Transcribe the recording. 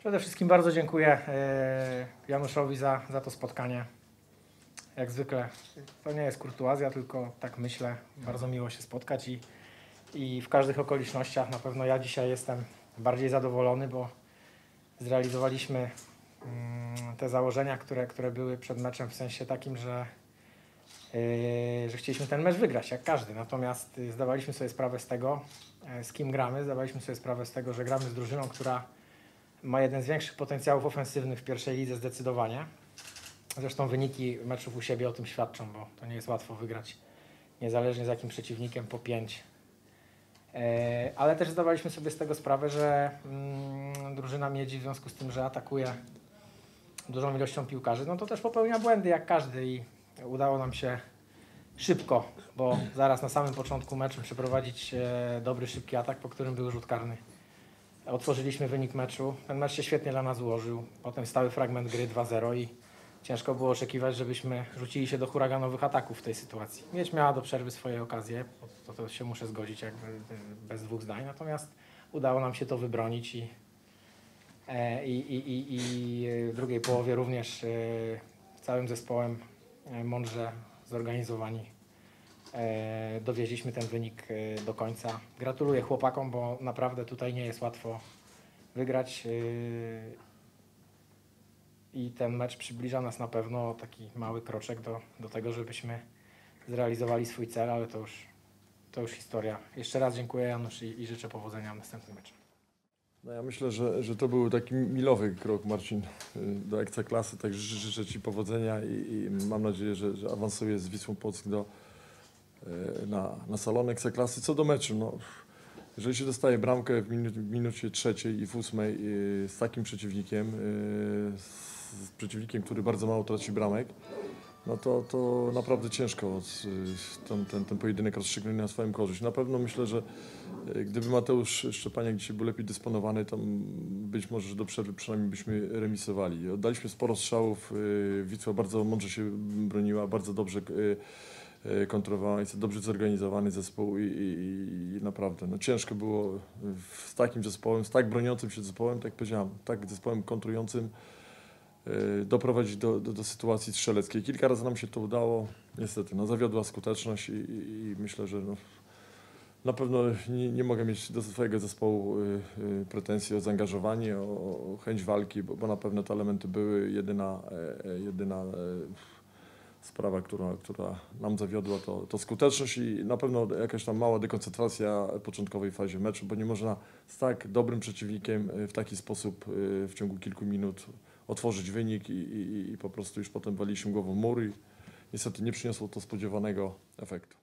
Przede wszystkim bardzo dziękuję e, Januszowi za, za to spotkanie. Jak zwykle to nie jest kurtuazja, tylko tak myślę. Bardzo miło się spotkać i, i w każdych okolicznościach na pewno ja dzisiaj jestem bardziej zadowolony, bo zrealizowaliśmy mm, te założenia, które, które były przed meczem w sensie takim, że, yy, że chcieliśmy ten mecz wygrać, jak każdy. Natomiast yy, zdawaliśmy sobie sprawę z tego, e, z kim gramy. Zdawaliśmy sobie sprawę z tego, że gramy z drużyną, która ma jeden z większych potencjałów ofensywnych w pierwszej lidze zdecydowanie. Zresztą wyniki meczów u siebie o tym świadczą, bo to nie jest łatwo wygrać, niezależnie z jakim przeciwnikiem, po pięć. E, Ale też zdawaliśmy sobie z tego sprawę, że mm, drużyna Miedzi w związku z tym, że atakuje dużą ilością piłkarzy, no to też popełnia błędy jak każdy i udało nam się szybko, bo zaraz na samym początku meczu przeprowadzić e, dobry, szybki atak, po którym był rzut karny. Otworzyliśmy wynik meczu. Ten mecz się świetnie dla nas ułożył. Potem stały fragment gry 2-0 i ciężko było oczekiwać, żebyśmy rzucili się do huraganowych ataków w tej sytuacji. Mieć miała do przerwy swoje okazje, to, to się muszę zgodzić jakby y, bez dwóch zdań. Natomiast udało nam się to wybronić i, e, i, i, i, i w drugiej połowie również e, całym zespołem e, mądrze zorganizowani e, dowieźliśmy ten wynik e, do końca. Gratuluję chłopakom, bo naprawdę tutaj nie jest łatwo wygrać. e, I ten mecz przybliża nas na pewno taki mały kroczek do, do tego, żebyśmy zrealizowali swój cel, ale to już, to już historia. Jeszcze raz dziękuję Janusz i, i życzę powodzenia w następnym meczu. No ja myślę, że, że to był taki milowy krok, Marcin, do Ekstraklasy, także ży- życzę Ci powodzenia i, i mam nadzieję, że, że z Wisłą Płock do, na, na salon Ekstraklasy. Co do meczu, no, jeżeli się dostaje bramkę w, minu, w minucie trzeciej i w ósmej y, z takim przeciwnikiem, y, z przeciwnikiem, który bardzo mało traci bramek, no to, to naprawdę ciężko ten, ten, ten pojedynek rozstrzygnąć na swoją korzyść. Na pewno myślę, że gdyby Mateusz Szczepaniak dzisiaj był lepiej dysponowany, to być może do przerwy przynajmniej byśmy remisowali. Oddaliśmy sporo strzałów, Wisła bardzo mądrze się broniła, bardzo dobrze y, y, to dobrze zorganizowany zespół i, i, i naprawdę no, ciężko było z takim zespołem, z tak broniącym się zespołem, tak jak powiedziałem, tak zespołem kontrującym, y, doprowadzić do, do, do sytuacji strzeleckiej. Kilka razy nam się to udało. Niestety, no, zawiodła skuteczność i, i, myślę, że no, na pewno nie, nie mogę mieć do swojego zespołu y, y, pretensji o zaangażowanie, o, o chęć walki, bo, bo na pewno te elementy były. Jedyna, e, jedyna e, sprawa, która, która nam zawiodła, to, to skuteczność i na pewno jakaś tam mała dekoncentracja w początkowej fazie meczu, bo nie można z tak dobrym przeciwnikiem y, w taki sposób y, w ciągu kilku minut otworzyć wynik i, i, i po prostu już potem waliliśmy głową w mur i niestety nie przyniosło to spodziewanego efektu.